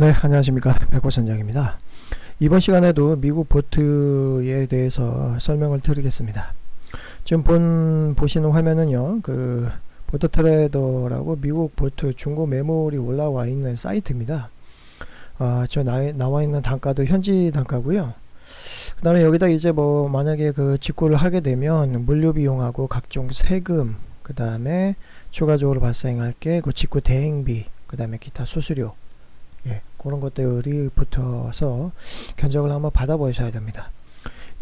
네, 안녕하십니까. 백호선장입니다. 이번 시간에도 미국 보트에 대해서 설명을 드리겠습니다. 지금 본, 보시는 화면은요, 그, 보트 트레이더라고 미국 보트 중고 매물이 올라와 있는 사이트입니다. 아, 저 나, 나와 있는 단가도 현지 단가고요. 그 다음에 여기다 이제 뭐, 만약에 그 직구를 하게 되면 물류 비용하고 각종 세금, 그 다음에 추가적으로 발생할 게 그 직구 대행비, 그 다음에 기타 수수료, 예, 그런 것들이 붙어서 견적을 한번 받아보셔야 됩니다.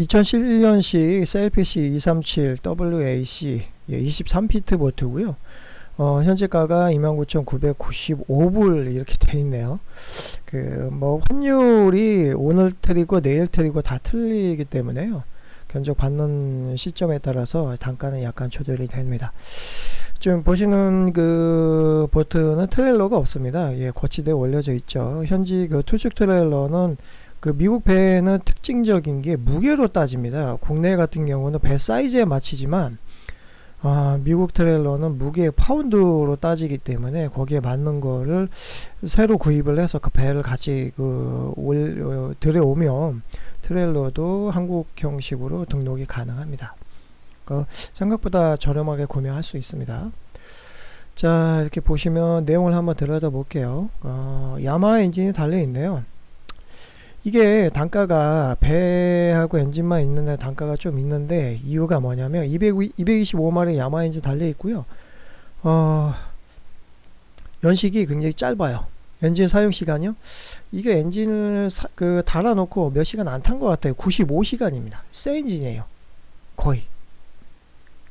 2007년식 셀피시 237 WAC 예, 23피트 보트고요. 어, 현재가가 29,995불 이렇게 돼 있네요. 그 뭐 환율이 오늘 틀리고 내일 틀리고 다 틀리기 때문에요. 견적 받는 시점에 따라서 단가는 약간 조절이 됩니다. 지금 보시는 그 보트는 트레일러가 없습니다. 예, 거치대에 올려져 있죠. 현지 그 투축 트레일러는 그 미국 배는 특징적인 게 무게로 따집니다. 국내 같은 경우는 배 사이즈에 맞추지만 아, 미국 트레일러는 무게 파운드로 따지기 때문에 거기에 맞는 거를 새로 구입을 해서 그 배를 같이 그 올, 어, 들여오면 트레일러도 한국 형식으로 등록이 가능합니다. 어, 생각보다 저렴하게 구매할 수 있습니다. 자 이렇게 보시면 내용을 한번 들여다 볼게요. 어, 야마 엔진이 달려 있네요. 이게 단가가 배하고 엔진만 있는데 단가가 좀 있는데 이유가 뭐냐면 200, 225마리 야마 엔진 달려 있고요. 어, 연식이 굉장히 짧아요. 엔진 사용 시간이요? 이게 엔진을 사, 그 달아놓고 몇 시간 안 탄 것 같아요. 95시간입니다. 새 엔진이에요. 거의.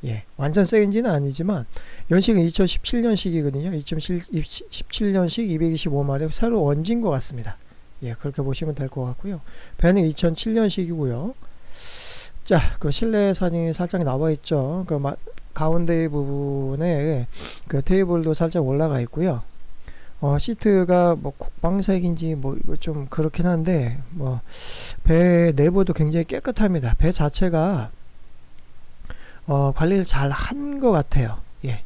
예, 완전 새 엔진은 아니지만 연식은 2017년식이거든요. 2017년식 225마력 새로 얹은 것 같습니다. 예, 그렇게 보시면 될 것 같고요. 배는 2007년식이고요. 자, 그 실내 사진이 살짝 나와 있죠. 그 마, 가운데 부분에 그 테이블도 살짝 올라가 있고요. 어, 시트가 뭐 국방색인지 뭐 좀 그렇긴 한데 뭐 배 내부도 굉장히 깨끗합니다. 배 자체가 어, 관리를 잘 한 것 같아요. 예.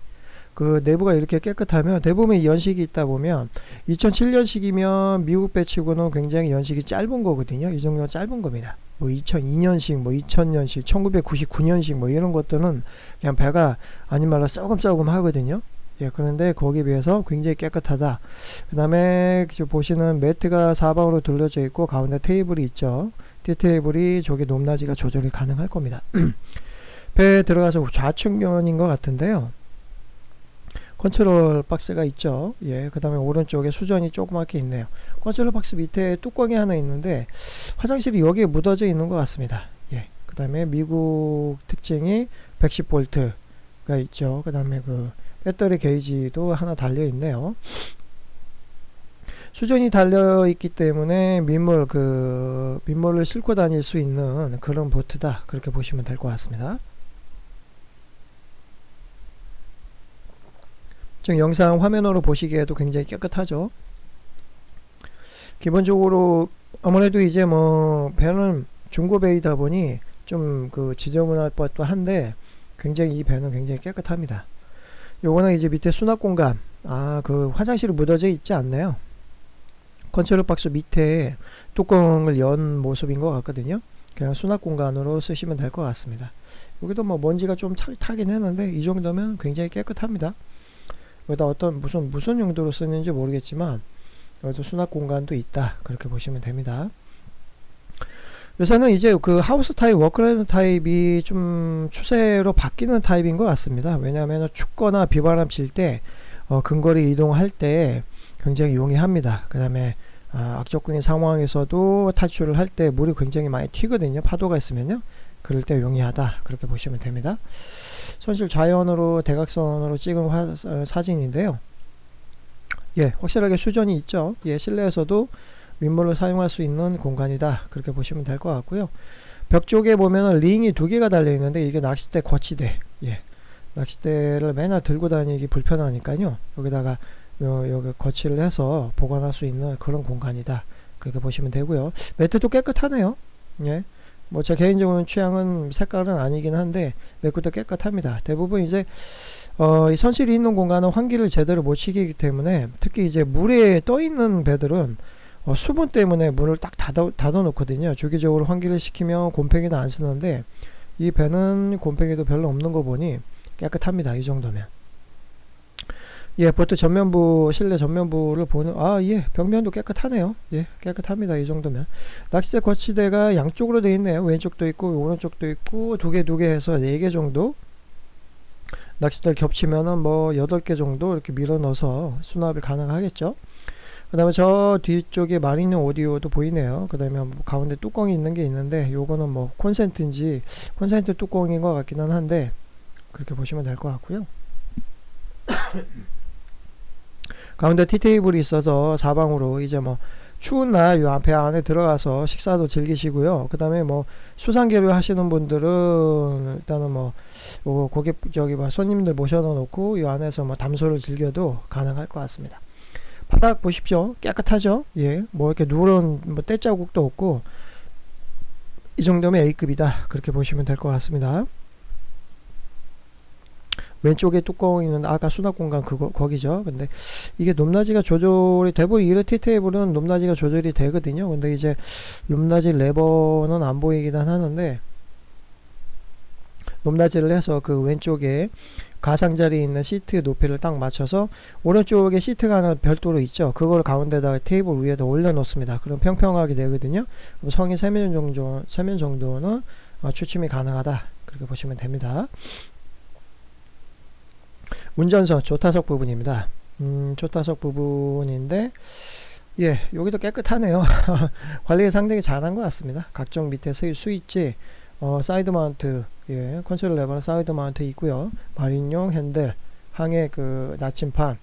그 내부가 이렇게 깨끗하면 대부분 연식이 있다 보면 2007년식이면 미국 배치고는 굉장히 연식이 짧은 거거든요. 이 정도가 짧은 겁니다. 뭐 2002년식, 뭐 2000년식, 1999년식 뭐 이런 것들은 그냥 배가 아닌 말로 썩음썩음 하거든요. 예, 그런데 거기에 비해서 굉장히 깨끗하다. 그 다음에 보시는 매트가 사방으로 둘러져 있고 가운데 테이블이 있죠. 티 테이블이 저기 높낮이가 조절이 가능할 겁니다. 배에 들어가서 좌측면인 것 같은데요. 컨트롤 박스가 있죠. 예, 그 다음에 오른쪽에 수전이 조그맣게 있네요. 컨트롤 박스 밑에 뚜껑이 하나 있는데 화장실이 여기에 묻어져 있는 것 같습니다. 예, 그 다음에 미국 특징이 110V가 있죠. 그 다음에 그 배터리 게이지도 하나 달려 있네요. 수전이 달려 있기 때문에 민물 그 민물을 싣고 다닐 수 있는 그런 보트다 그렇게 보시면 될 것 같습니다. 지금 영상 화면으로 보시기에도 굉장히 깨끗하죠. 기본적으로 아무래도 이제 뭐 배는 중고배이다 보니 좀 그 지저분할 것도 한데 굉장히 이 배는 굉장히 깨끗합니다. 요거는 이제 밑에 수납 공간 아 그 화장실이 묻어져 있지 않나요? 컨트롤 박스 밑에 뚜껑을 연 모습인 것 같거든요. 그냥 수납 공간으로 쓰시면 될 것 같습니다. 여기도 뭐 먼지가 좀 타, 타긴 했는데 이 정도면 굉장히 깨끗합니다. 여기다 어떤 무슨 무슨 용도로 쓰는지 모르겠지만 여기서 수납 공간도 있다 그렇게 보시면 됩니다. 요새는 이제 그 하우스 타입, 워크라이드 타입이 좀 추세로 바뀌는 타입인 것 같습니다. 왜냐하면 춥거나 비바람 칠때 어, 근거리 이동할 때 굉장히 용이합니다. 그 다음에 아, 악조건의 상황에서도 탈출을 할 때 물이 굉장히 많이 튀거든요. 파도가 있으면요. 그럴 때 용이하다 그렇게 보시면 됩니다. 손실 자연으로 대각선으로 찍은 화, 어, 사진인데요. 예, 확실하게 수전이 있죠. 예, 실내에서도 민물을 사용할 수 있는 공간이다. 그렇게 보시면 될 것 같고요. 벽 쪽에 보면은 링이 두 개가 달려 있는데 이게 낚싯대 거치대. 예. 낚싯대를 맨날 들고 다니기 불편하니까요. 여기다가 요, 여기 거치를 해서 보관할 수 있는 그런 공간이다. 그렇게 보시면 되고요. 매트도 깨끗하네요. 예. 뭐 제 개인적인 취향은 색깔은 아니긴 한데 매트도 깨끗합니다. 대부분 이제 어, 이 선실이 있는 공간은 환기를 제대로 못 시키기 때문에 특히 이제 물에 떠 있는 배들은 어, 수분 때문에 문을 딱 닫아, 닫아 놓거든요. 주기적으로 환기를 시키면 곰팡이도 안 쓰는데 이 배는 곰팡이도 별로 없는 거 보니 깨끗합니다. 이 정도면. 예, 보트 전면부, 실내 전면부를 보는, 아, 예, 벽면도 깨끗하네요. 예, 깨끗합니다. 이 정도면. 낚싯대 거치대가 양쪽으로 되어 있네요. 왼쪽도 있고, 오른쪽도 있고, 두 개, 두 개 해서 네 개 정도. 낚싯대를 겹치면은 뭐, 여덟 개 정도 이렇게 밀어 넣어서 수납이 가능하겠죠. 그 다음에 저 뒤쪽에 마리는 오디오도 보이네요. 그 다음에 뭐 가운데 뚜껑이 있는 게 있는데, 요거는 뭐, 콘센트인지, 콘센트 뚜껑인 것 같기는 한데, 그렇게 보시면 될 것 같고요. 가운데 티테이블이 있어서 사방으로 이제 뭐 추운 날요 앞에 안에 들어가서 식사도 즐기시고요. 그 다음에 뭐 수상계류 하시는 분들은 일단은 뭐요 고객 저기 뭐 손님들 모셔놓고 요 안에서 뭐 담소를 즐겨도 가능할 것 같습니다. 바닥 보십시오. 깨끗하죠? 예, 뭐 이렇게 누런 뭐 때자국도 없고 이 정도면 A급이다. 그렇게 보시면 될 것 같습니다. 왼쪽에 뚜껑 있는 아까 수납 공간 그거 거기죠. 근데 이게 높낮이가 조절이 대부분 이르티 테이블은 높낮이가 조절이 되거든요. 근데 이제 높낮이 레버는 안 보이긴 하는데 높낮이를 해서 그 왼쪽에 가상자리에 있는 시트 높이를 딱 맞춰서 오른쪽에 시트가 하나 별도로 있죠. 그걸 가운데다가 테이블 위에다 올려 놓습니다. 그럼 평평하게 되거든요. 그럼 성인 세면 정도 세면 정도는 어, 추침이 가능하다. 그렇게 보시면 됩니다. 운전석 조타석 부분입니다. 음, 조타석 부분인데 예, 여기도 깨끗하네요. 관리 상당히 잘한 것 같습니다. 각종 밑에 스- 스위치, 어, 사이드 마운트, 예, 컨트롤 레버는 사이드 마운트 있고요. 마린용 핸들, 항해 그 나침판,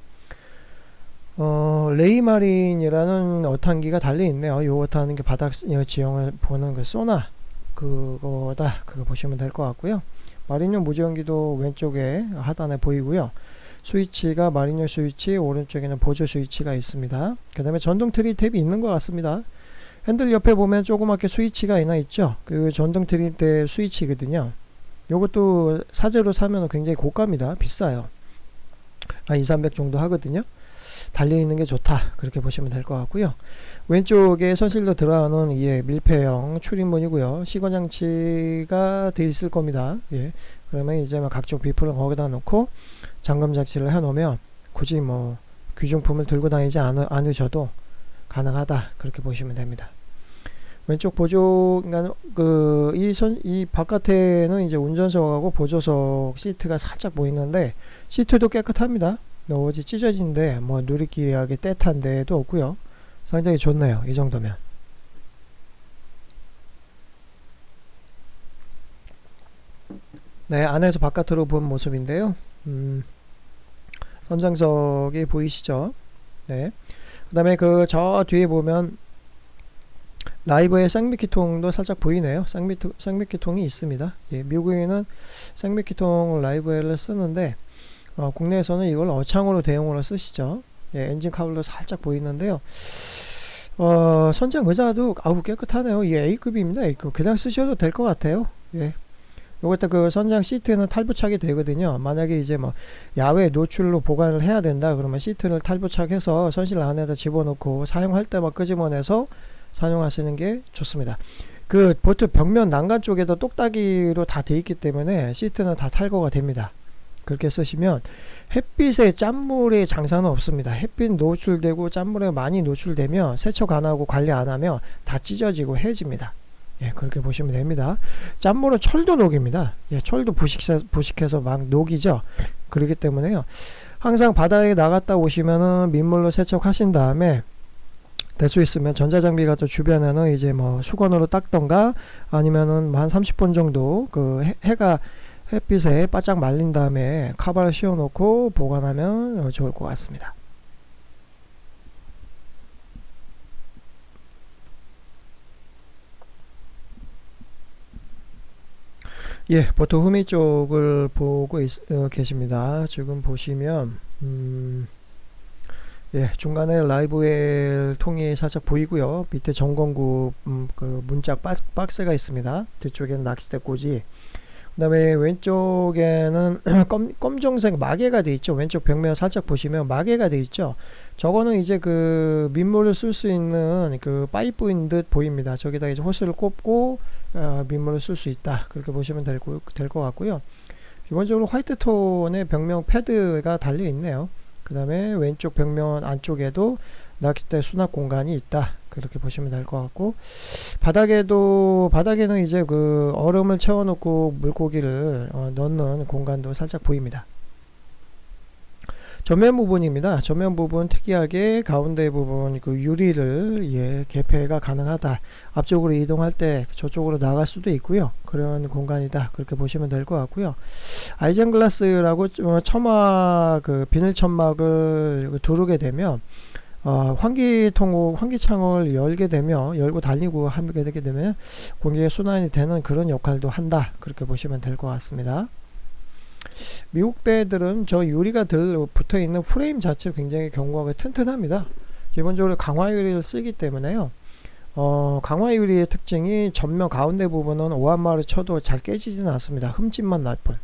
어, 레이마린이라는 어탄기가 달려 있네요. 요게 바닥 스- 어, 지형을 보는 그 소나 그거다. 그거 보시면 될 것 같고요. 마린용 무전기도 왼쪽에 하단에 보이고요. 스위치가 마린용 스위치, 오른쪽에는 보조 스위치가 있습니다. 그 다음에 전동 트리 탭이 있는 것 같습니다. 핸들 옆에 보면 조그맣게 스위치가 하나 있죠. 그 전동 트리 탭 스위치거든요. 요것도 사제로 사면 굉장히 고가입니다. 비싸요. 한 2, 300 정도 하거든요. 달려있는 게 좋다. 그렇게 보시면 될 것 같고요. 왼쪽에 선실로 들어가는 예, 밀폐형 출입문이고요. 시건장치가 돼 있을 겁니다. 예. 그러면 이제 막 각종 비프를 거기다 놓고 잠금 장치를 해 놓으면 굳이 뭐 귀중품을 들고 다니지 않으, 않으셔도 가능하다. 그렇게 보시면 됩니다. 왼쪽 보조 그러니까 그이 선이 바깥에는 이제 운전석하고 보조석 시트가 살짝 보이는데 시트도 깨끗합니다. 어지 찢어진데 뭐 누리끼리하게 떼탄 데도 없고요. 상당히 좋네요. 이 정도면. 네, 안에서 바깥으로 본 모습인데요. 음, 선장석이 보이시죠? 네. 그 다음에 그 저 뒤에 보면 라이브의 쌍미키통도 살짝 보이네요. 쌍미키, 쌍미키통이 있습니다. 예, 미국에는 쌍미키통 라이브를 쓰는데 어, 국내에서는 이걸 어창으로 대용으로 쓰시죠. 예, 엔진 카울도 살짝 보이는데요. 어, 선장 의자도 아우 깨끗하네요. 이게 A급입니다. A급. 그냥 쓰셔도 될 것 같아요. 예. 요것도 그 선장 시트는 탈부착이 되거든요. 만약에 이제 뭐 야외 노출로 보관을 해야 된다 그러면 시트를 탈부착해서 선실 안에다 집어넣고 사용할 때만 끄집어내서 사용하시는 게 좋습니다. 그 보트 벽면 난간 쪽에도 똑딱이로 다 돼 있기 때문에 시트는 다 탈거가 됩니다. 그렇게 쓰시면 햇빛에 짠물에 장사는 없습니다. 햇빛 노출되고 짠물에 많이 노출되면 세척 안 하고 관리 안 하면 다 찢어지고 해집니다. 예, 그렇게 보시면 됩니다. 짠물은 철도 녹입니다. 예, 철도 부식해, 부식해서 막 녹이죠. 그렇기 때문에요. 항상 바다에 나갔다 오시면은 민물로 세척하신 다음에 될 수 있으면 전자장비 같은 주변에는 이제 뭐 수건으로 닦던가 아니면은 한 30분 정도 그 해, 해가 햇빛에 바짝 말린 다음에 카바를 씌워 놓고 보관하면 어, 좋을 것 같습니다. 예, 보통 후미 쪽을 보고 있, 어, 계십니다. 지금 보시면 음, 예, 중간에 라이브웰 통이 살짝 보이고요. 밑에 점검구 음, 그 문짝 박, 박스가 있습니다. 뒤쪽에는 낚싯대 꽂이 그 다음에 왼쪽에는 검, 검정색 마개가 돼 있죠. 왼쪽 벽면 살짝 보시면 마개가 돼 있죠. 저거는 이제 그 민물을 쓸 수 있는 그 파이프인 듯 보입니다. 저기다 이제 호스를 꼽고 어, 민물을 쓸 수 있다. 그렇게 보시면 될 것 같고요. 기본적으로 화이트 톤의 벽면 패드가 달려 있네요. 그 다음에 왼쪽 벽면 안쪽에도 낚싯대 수납 공간이 있다. 그렇게 보시면 될 것 같고 바닥에도 바닥에는 이제 그 얼음을 채워놓고 물고기를 어, 넣는 공간도 살짝 보입니다. 전면 부분입니다. 전면 부분 특이하게 가운데 부분 그 유리를 예, 개폐가 가능하다. 앞쪽으로 이동할 때 저쪽으로 나갈 수도 있고요. 그런 공간이다. 그렇게 보시면 될 것 같고요. 아이젠 글라스라고 처막 그 비닐 천막을 두르게 되면 어, 환기통 환기 창을 열게 되면 열고 달리고 하게 되게 되면 공기의 순환이 되는 그런 역할도 한다. 그렇게 보시면 될 것 같습니다. 미국 배들은 저 유리가 들 붙어 있는 프레임 자체 굉장히 견고하고 튼튼합니다. 기본적으로 강화 유리를 쓰기 때문에요. 어, 강화 유리의 특징이 전면 가운데 부분은 오한마를 쳐도 잘 깨지지는 않습니다. 흠집만 날 뿐.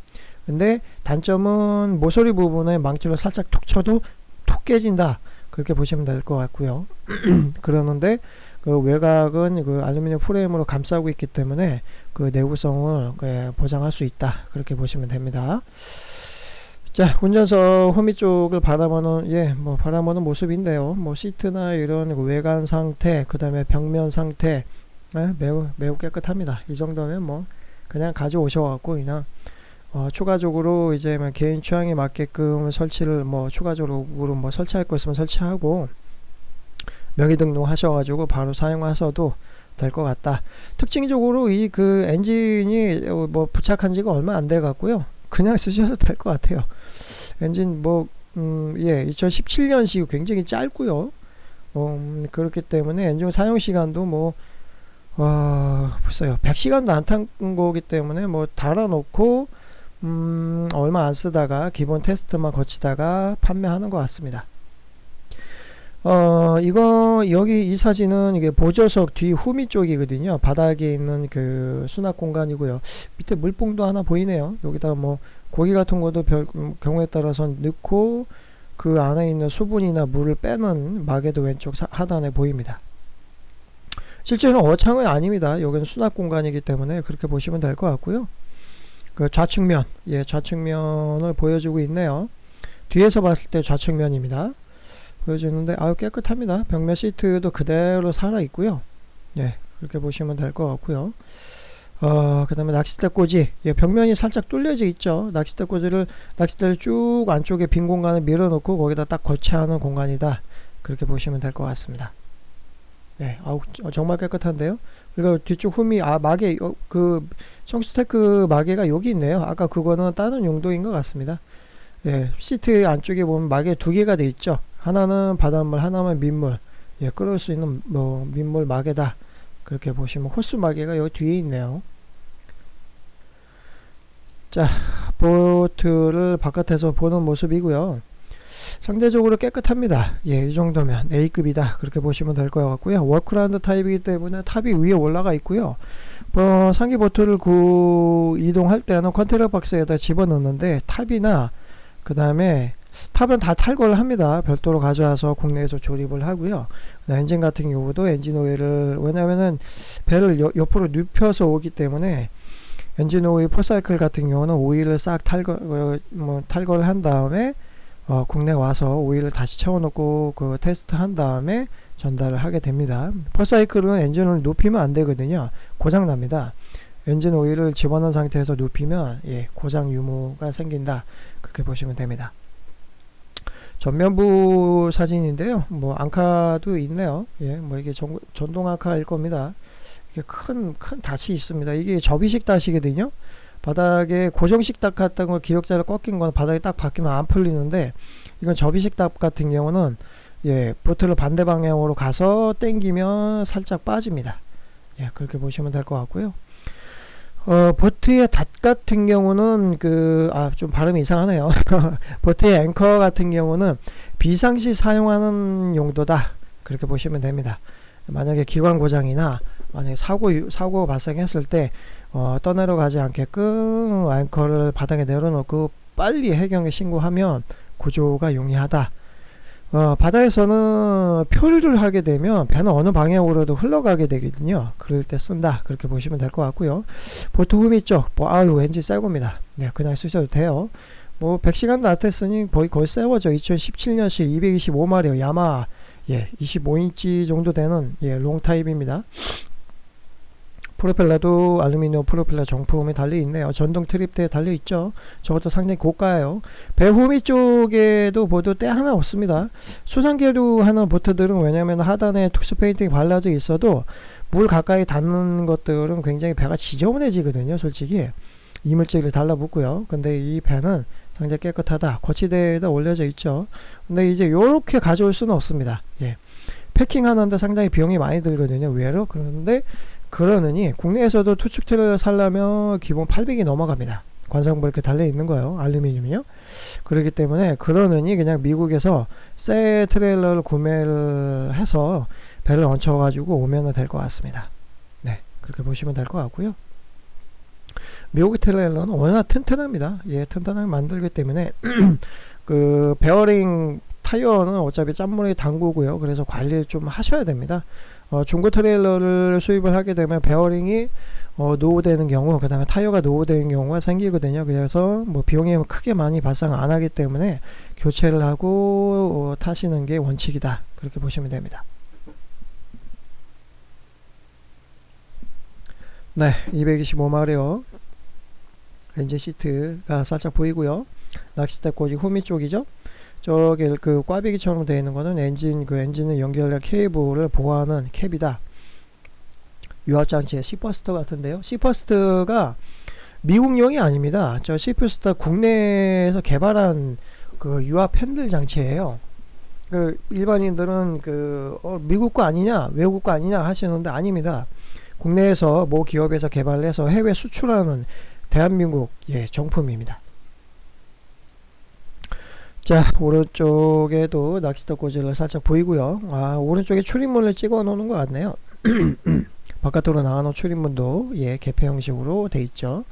근데 단점은 모서리 부분에 망치로 살짝 툭 쳐도 툭 깨진다. 그렇게 보시면 될 것 같고요. 그러는데 그 외곽은 그 알루미늄 프레임으로 감싸고 있기 때문에 그 내구성을 그 보장할 수 있다. 그렇게 보시면 됩니다. 자, 운전석 호미 쪽을 바라보는 예, 뭐 바라보는 모습인데요. 뭐 시트나 이런 그 외관 상태, 그다음에 벽면 상태 예, 매우 매우 깨끗합니다. 이 정도면 뭐 그냥 가져오셔 갖고 그냥 어, 추가적으로 이제 뭐 개인 취향에 맞게끔 설치를 뭐 추가적으로 뭐 설치할 거 있으면 설치하고 명의 등록하셔가지고 바로 사용하셔도 될 것 같다. 특징적으로 이 그 엔진이 어, 뭐 부착한 지가 얼마 안 돼 갖고요. 그냥 쓰셔도 될 것 같아요. 엔진 뭐, 음, 예, 2017년식 굉장히 짧고요. 음, 그렇기 때문에 엔진 사용 시간도 뭐, 와, 글쎄요. 100시간도 안 탄 거기 때문에 뭐 달아놓고, 음, 얼마 안 쓰다가 기본 테스트만 거치다가 판매하는 것 같습니다. 어, 이거, 여기 이 사진은 이게 보조석 뒤 후미 쪽이거든요. 바닥에 있는 그 수납 공간이고요. 밑에 물봉도 하나 보이네요. 여기다 뭐 고기 같은 것도 별, 음, 경우에 따라서 넣고 그 안에 있는 수분이나 물을 빼는 마개도 왼쪽 사, 하단에 보입니다. 실제로는 어창은 아닙니다. 여기는 수납 공간이기 때문에 그렇게 보시면 될 것 같고요. 그 좌측면, 예, 좌측면을 보여주고 있네요. 뒤에서 봤을 때 좌측면입니다. 보여주는데 아유 깨끗합니다. 벽면 시트도 그대로 살아 있고요. 예, 그렇게 보시면 될 것 같고요. 어, 그 다음에 낚싯대 꽂이. 예, 벽면이 살짝 뚫려져 있죠. 낚싯대 꽂이를, 낚싯대를 쭉 안쪽에 빈 공간을 밀어놓고 거기다 딱 거치하는 공간이다. 그렇게 보시면 될 것 같습니다. 네, 아우, 정말 깨끗한데요. 그리고 뒤쪽 흠이, 아, 마개, 어, 그, 성스테크 마개가 여기 있네요. 아까 그거는 다른 용도인 것 같습니다. 예, 시트 안쪽에 보면 마개 두 개가 돼 있죠. 하나는 바닷물, 하나는 민물. 예, 끓을 수 있는 뭐 민물 마개다. 그렇게 보시면 호스 마개가 여기 뒤에 있네요. 자, 보트를 바깥에서 보는 모습이고요. 상대적으로 깨끗합니다. 예, 이 정도면 A급이다. 그렇게 보시면 될 것 같고요. 워크라운드 타입이기 때문에 탑이 위에 올라가 있고요. 어, 상기 보트를 구 이동할 때는 컨테이너 박스에다 집어넣는데 탑이나 그 다음에 탑은 다 탈거를 합니다. 별도로 가져와서 국내에서 조립을 하고요. 엔진 같은 경우도 엔진 오일을 왜냐면은 배를 여, 옆으로 눕혀서 오기 때문에 엔진 오일 포사이클 같은 경우는 오일을 싹 탈거 어, 뭐 탈거를 한 다음에 어, 국내 와서 오일을 다시 채워놓고 그 테스트 한 다음에 전달을 하게 됩니다. 포사이클은 엔진을 눕히면 안 되거든요. 고장 납니다. 엔진 오일을 집어넣은 상태에서 눕히면 예, 고장 유무가 생긴다. 그렇게 보시면 됩니다. 전면부 사진인데요. 뭐 앙카도 있네요. 예, 뭐 이게 전, 전동 앙카일 겁니다. 이게 큰, 큰 닷이 있습니다. 이게 접이식 닷이거든요. 바닥에 고정식 닷 같은 거 기역자를 꺾인 건 바닥에 딱 박히면 안 풀리는데 이건 접이식 닷 같은 경우는 예, 보트를 반대 방향으로 가서 당기면 살짝 빠집니다. 예, 그렇게 보시면 될 것 같고요. 어, 보트의 닷 같은 경우는 그, 아, 좀 발음이 이상하네요. 보트의 앵커 같은 경우는 비상시 사용하는 용도다. 그렇게 보시면 됩니다. 만약에 기관 고장이나 만약에 사고 사고 발생했을 때 어, 떠내려가지 않게끔 앵커를 바닥에 내려놓고 빨리 해경에 신고하면 구조가 용이하다. 어, 바다에서는 표류를 하게 되면 배는 어느 방향으로도 흘러가게 되거든요. 그럴 때 쓴다. 그렇게 보시면 될 것 같고요. 보트 후미 쪽, 뭐, 아유, 왠지 새 겁니다. 네, 그냥 쓰셔도 돼요. 뭐, 100시간 나왔으니 거의, 거의 세워져. 2017년식 225마리요. 야마, 예, 25인치 정도 되는, 예, 롱타입입니다. 프로펠러도 알루미늄 프로펠러 정품이 달려 있네요. 전동 트립대에 달려 있죠. 저것도 상당히 고가예요. 배후미 쪽에도 보도 때 하나 없습니다. 수상계로 하는 보트들은 왜냐면 하단에 특수 페인팅 발라져 있어도 물 가까이 닿는 것들은 굉장히 배가 지저분해지거든요. 솔직히 이물질이 달라붙고요. 근데 이 배는 상당히 깨끗하다. 거치대에다 올려져 있죠. 근데 이제 요렇게 가져올 수는 없습니다. 예. 패킹하는데 상당히 비용이 많이 들거든요. 의외로. 그런데 그러느니 국내에서도 투축트레일러 살려면 기본 800이 넘어갑니다. 관상부 이렇게 달려 있는 거예요. 알루미늄이요. 그렇기 때문에 그러느니 그냥 미국에서 새 트레일러를 구매를 해서 배를 얹혀 가지고 오면 될 것 같습니다. 네. 그렇게 보시면 될 것 같고요. 미국 트레일러는 워낙 튼튼합니다. 예, 튼튼하게 만들기 때문에 그 베어링 타이어는 어차피 짠물에 담그고요. 그래서 관리를 좀 하셔야 됩니다. 어, 중고 트레일러를 수입을 하게 되면 베어링이 어, 노후되는 경우, 그 다음에 타이어가 노후되는 경우가 생기거든요. 그래서 뭐 비용이 크게 많이 발생 안 하기 때문에 교체를 하고 어, 타시는 게 원칙이다. 그렇게 보시면 됩니다. 네, 225마리요. 엔진 시트가 살짝 보이고요. 낚싯대 꽂이 후미 쪽이죠. 저기 그 꽈배기처럼 되어 있는 거는 엔진 그 엔진을 연결할 케이블을 보호하는 캡이다. 유압장치의 시퍼스터 같은데요. 시퍼스트가 미국용이 아닙니다. 저 시퍼스터 국내에서 개발한 그 유압 핸들 장치예요. 그 일반인들은 그 어, 미국 거 아니냐, 외국 거 아니냐 하시는데 아닙니다. 국내에서 모 기업에서 개발해서 해외 수출하는 대한민국 예 정품입니다. 자 오른쪽에도 낚시터 꽂이를 살짝 보이고요. 아 오른쪽에 출입문을 찍어 놓는 것 같네요. 바깥으로 나가는 출입문도 예 개폐 형식으로 돼 있죠.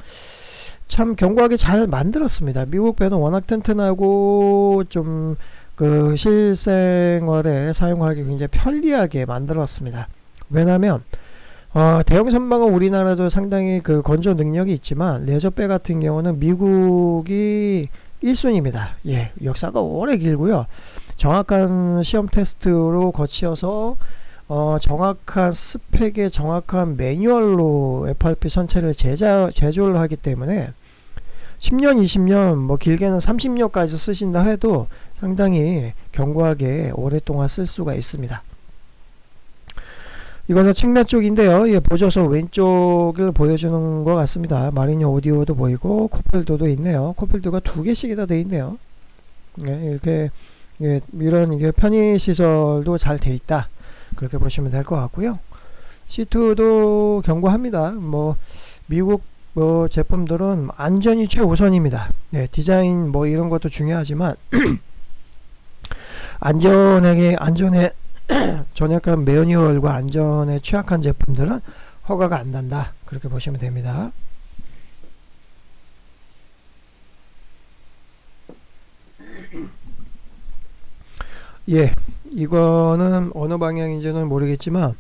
참 견고하게 잘 만들었습니다. 미국 배는 워낙 튼튼하고 좀 그 실생활에 사용하기 굉장히 편리하게 만들었습니다. 왜냐면 어, 대형 선박은 우리나라도 상당히 그 건조 능력이 있지만 레저배 같은 경우는 미국이 1순위입니다. 예, 역사가 오래 길고요. 정확한 시험 테스트로 거치어서 어, 정확한 스펙에 정확한 매뉴얼로 FRP 선체를 제자, 제조를 하기 때문에 10년, 20년, 뭐 길게는 30년까지 쓰신다 해도 상당히 견고하게 오랫동안 쓸 수가 있습니다. 이거는 측면 쪽인데요. 예, 보조서 왼쪽을 보여주는 것 같습니다. 마리뇨 오디오도 보이고 코필도도 있네요. 코필도가 두 개씩이나 돼 있네요. 예, 이렇게 예, 이런 이게 편의 시설도 잘 돼 있다. 그렇게 보시면 될 것 같고요. C2도 경고합니다. 뭐 미국 뭐 제품들은 안전이 최우선입니다. 네, 디자인 뭐 이런 것도 중요하지만 안전하게 안전에 전약한 매뉴얼과 안전에 취약한 제품들은 허가가 안 난다. 그렇게 보시면 됩니다. 예, 이거는 어느 방향인지는 모르겠지만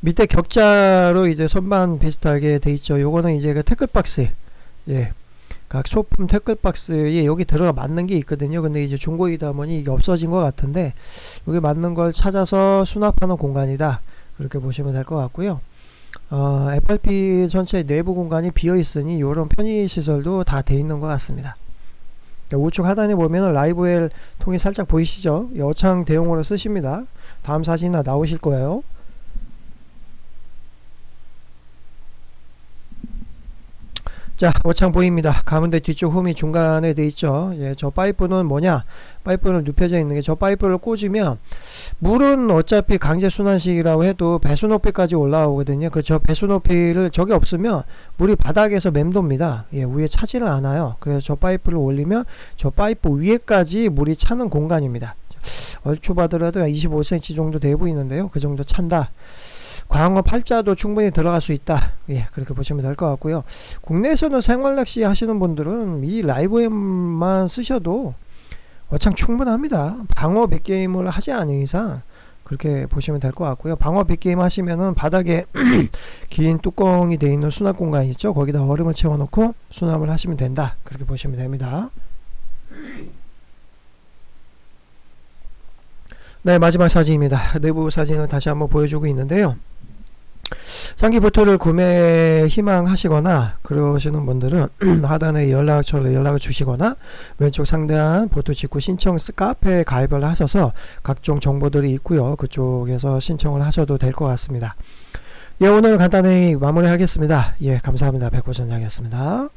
밑에 격자로 이제 선반 비슷하게 돼 있죠. 요거는 이제 그 태클박스. 예. 각 소품 태클박스에 여기 들어가 맞는 게 있거든요. 근데 이제 중고이다 보니 이게 없어진 것 같은데 여기 맞는 걸 찾아서 수납하는 공간이다. 그렇게 보시면 될 것 같고요. 어, FRP 전체 내부 공간이 비어 있으니 이런 편의 시설도 다 돼 있는 것 같습니다. 우측 하단에 보면 라이브웰 통이 살짝 보이시죠? 여창 대용으로 쓰십니다. 다음 사진이 나오실 거예요. 자, 오창 보입니다. 가운데 뒤쪽 홈이 중간에 돼 있죠. 예, 저 파이프는 뭐냐? 파이프는 눕혀져 있는 게 저 파이프를 꽂으면 물은 어차피 강제 순환식이라고 해도 배수 높이까지 올라오거든요. 그 저 배수 높이를 저게 없으면 물이 바닥에서 맴돕니다. 예, 위에 차지를 않아요. 그래서 저 파이프를 올리면 저 파이프 위에까지 물이 차는 공간입니다. 얼추 봐더라도 25cm 정도 돼 보이는데요. 그 정도 찬다. 광어 팔자도 충분히 들어갈 수 있다. 예, 그렇게 보시면 될 것 같고요. 국내에서는 생활 낚시 하시는 분들은 이 라이브엠만 쓰셔도 어창 충분합니다. 방어 빅게임을 하지 않은 이상 그렇게 보시면 될 것 같고요. 방어 빅게임 하시면은 바닥에 긴 뚜껑이 되어 있는 수납 공간 있죠. 거기다 얼음을 채워놓고 수납을 하시면 된다. 그렇게 보시면 됩니다. 네, 마지막 사진입니다. 내부 사진을 다시 한번 보여주고 있는데요. 상기 보트를 구매 희망하시거나 그러시는 분들은 하단에 연락처를 연락을 주시거나 왼쪽 상단 보트 직구 신청 스- 카페에 가입을 하셔서 각종 정보들이 있고요. 그쪽에서 신청을 하셔도 될 것 같습니다. 예, 오늘 간단히 마무리하겠습니다. 예, 감사합니다. 백호전장이었습니다.